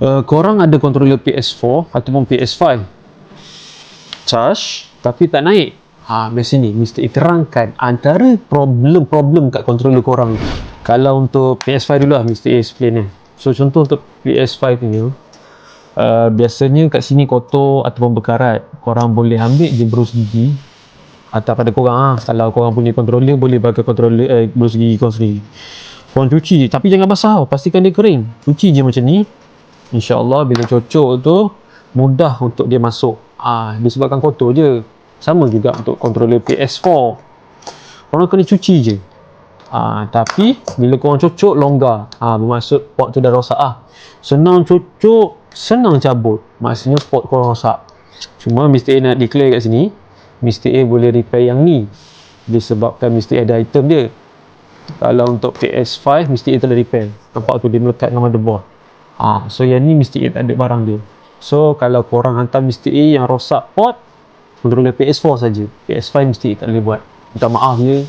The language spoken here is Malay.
uh, korang ada controller PS4 ataupun PS5 charge? Tapi tak naik. Ha, biasa ni. A terangkan antara problem-problem kat controller korang kalau untuk PS5 dulu lah. A explain ni. So contoh untuk PS5 ni uh, biasanya kat sini kotor ataupun berkarat. Korang boleh ambil je berus gigi. Atau pada korang ah. Kalau korang punya controller boleh pakai controller eh, berus gigi korang sendiri. Korang cuci tapi jangan basah tau. Pastikan dia kering. Cuci je macam ni InsyaAllah bila cocok tu mudah untuk dia masuk ah disebabkan kotor je sama juga untuk controller PS4 korang kena cuci je ah tapi bila korang cocok longgar ah bermaksud port tu dah rosak ah senang cocok senang cabut maksudnya port korang rosak cuma Mr. A nak declare kat sini Mr. A boleh repair yang ni disebabkan Mr. A ada item dia kalau untuk PS5 Mr. A telah repair nampak tu dia melekat dengan motherboard ha, so yang ni. A tak ada barang dia so kalau korang hantar. A yang rosak port controller PS4 saja PS5 Mr. A tak boleh buat minta maaf je